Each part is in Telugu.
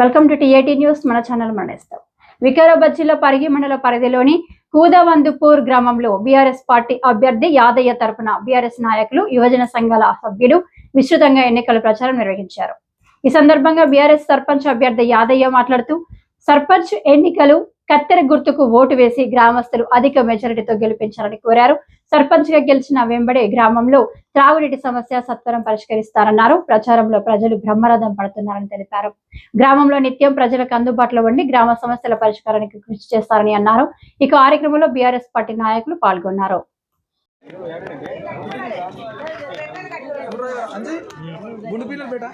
Welcome to TAT news. మన ఛానల్ మనేస్తాం. వికారాబాద్ జిల్లా పరిగి మండల పరిధిలోని కూదవందుపూర్ గ్రామంలో బీఆర్ఎస్ పార్టీ అభ్యర్థి యాదయ్య తరపున బీఆర్ఎస్ నాయకులు యువజన సంఘాల సభ్యులు విస్తృతంగా ఎన్నికల ప్రచారం నిర్వహించారు. ఈ సందర్భంగా బీఆర్ఎస్ సర్పంచ్ అభ్యర్థి యాదయ్య మాట్లాడుతూ సర్పంచ్ ఎన్నికలు కత్తెర గుర్తుకు ఓటు వేసి గ్రామస్తులు అధిక మెజారిటీతో గెలిపించాలని కోరారు. సర్పంచ్గా గెలిచిన వెంబడే గ్రామంలో త్రాగునీటి సమస్య సత్వరం పరిష్కరిస్తారన్నారు. ప్రచారంలో ప్రజలు బ్రహ్మరథం పడుతున్నారని తెలిపారు. గ్రామంలో నిత్యం ప్రజలకు అందుబాటులో ఉండి గ్రామ సమస్యల పరిష్కారానికి కృషి చేస్తారని అన్నారు. ఈ కార్యక్రమంలో బీఆర్ఎస్ పార్టీ నాయకులు పాల్గొన్నారు. గుండు పిల్లలు బేటా?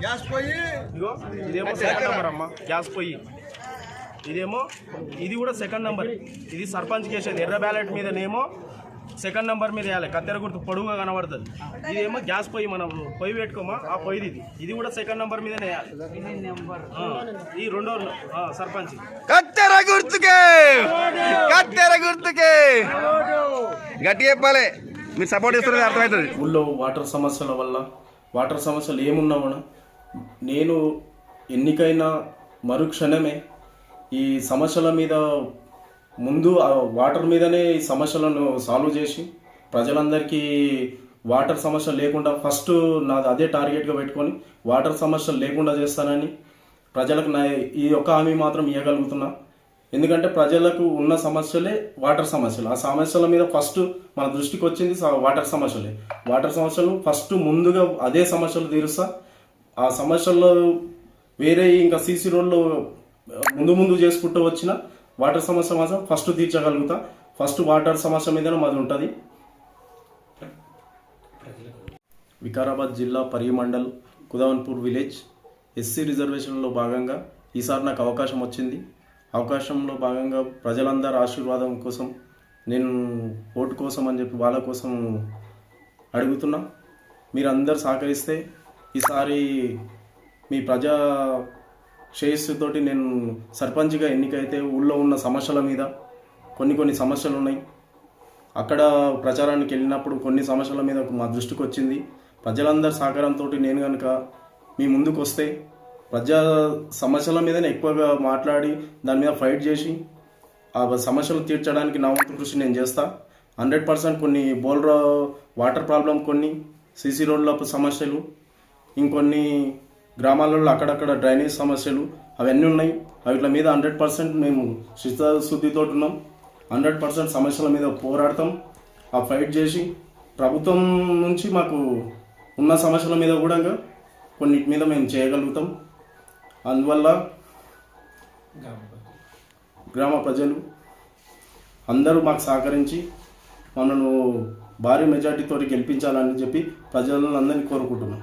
గ్యాస్ పోయి. ఇదిగో ఇదేమో సెకండ్ నెంబర్ అమ్మా. గ్యాస్ పొయ్యి ఇదేమో ఇది కూడా సెకండ్ నెంబర్ ఇది సర్పంచ్ కేసేది ఎర్ర బ్యాలెట్ మీదనేమో సెకండ్ నెంబర్ మీద వేయాలి. కత్తెర గుర్తు పొడుగుగా కనబడుతుంది. ఇదేమో గ్యాస్ పొయ్యి మనం పొయ్యి పెట్టుకోమా? ఆ పొయ్యిది ఇది. ఇది కూడా సెకండ్ నెంబర్ మీదనే వేయాలి. ఈ రెండో సర్పంచ్. కత్తెర గుర్తుకే! కత్తెర గుర్తుకే! గట్టి చెప్పాలి. మీరు సపోర్ట్ చేస్తున్నది అర్థమవుతుంది. ఊళ్ళో వాటర్ సమస్యల వల్ల వాటర్ సమస్యలు ఏమున్నా కూడా నేను ఎన్నికైన మరుక్షణమే ఈ సమస్యల మీద ముందు వాటర్ మీదనే ఈ సమస్యలను సాల్వ్ చేసి ప్రజలందరికీ వాటర్ సమస్య లేకుండా ఫస్ట్ నాది అదే టార్గెట్గా పెట్టుకొని వాటర్ సమస్యలు లేకుండా చేస్తానని ప్రజలకు నా ఈ యొక్క హామీ మాత్రం ఇవ్వగలుగుతున్నా ఎందుకంటే ప్రజలకు ఉన్న సమస్యలే వాటర్ సమస్యలు. ఆ సమస్యల మీద ఫస్ట్ మన దృష్టికి వచ్చింది వాటర్ సమస్యలే. వాటర్ సమస్యలు ఫస్ట్ ముందుగా అదే సమస్యలు తీరుస్తా. ఆ సమస్యల్లో వేరే ఇంకా సీసీ రోడ్లు ముందు ముందు చేసుకుంటూ వచ్చిన వాటర్ సమస్య మాత్రం ఫస్ట్ తీర్చగలుగుతా. ఫస్ట్ వాటర్ సమస్య మీదనే మాది ఉంటుంది. వికారాబాద్ జిల్లా పరిమండల్ కుదావన్పూర్ విలేజ్ ఎస్సీ రిజర్వేషన్లో భాగంగా ఈసారి నాకు అవకాశం వచ్చింది. అవకాశంలో భాగంగా ప్రజలందరి ఆశీర్వాదం కోసం నేను ఓటు కోసం అని చెప్పి వాళ్ళ కోసం అడుగుతున్నా. మీరందరూ సహకరిస్తే ఈసారి మీ ప్రజా శ్రేయస్సుతోటి నేను సర్పంచ్గా ఎన్నికైతే ఊళ్ళో ఉన్న సమస్యల మీద కొన్ని కొన్ని సమస్యలు ఉన్నాయి. అక్కడ ప్రచారానికి వెళ్ళినప్పుడు కొన్ని సమస్యల మీద మా దృష్టికి వచ్చింది. ప్రజలందరి సహకారంతో నేను కనుక మీ ముందుకు వస్తే ప్రజా సమస్యల మీదనే ఎక్కువగా మాట్లాడి దాని మీద ఫైట్ చేసి ఆ సమస్యలు తీర్చడానికి నా వంతు కృషి నేను చేస్తా. హండ్రెడ్ పర్సెంట్ కొన్ని బోల్రా వాటర్ ప్రాబ్లం కొన్ని సీసీ రోడ్ల సమస్యలు ఇంకొన్ని గ్రామాలలో అక్కడక్కడ డ్రైనేజ్ సమస్యలు అవన్నీ ఉన్నాయి. వాటి మీద హండ్రెడ్ పర్సెంట్ మేము శుద్ధితో ఉన్నాం. హండ్రెడ్ పర్సెంట్ సమస్యల మీద పోరాడతాం. ఆ ఫైట్ చేసి ప్రభుత్వం నుంచి మాకు ఉన్న సమస్యల మీద కూడా కొన్నిటి మీద మేము చేయగలుగుతాం. అందువల్ల గ్రామ ప్రజలు అందరూ మాకు సహకరించి మనను భారీ మెజార్టీతో గెలిపించాలని చెప్పి ప్రజలందరినీ కోరుకుంటున్నాం.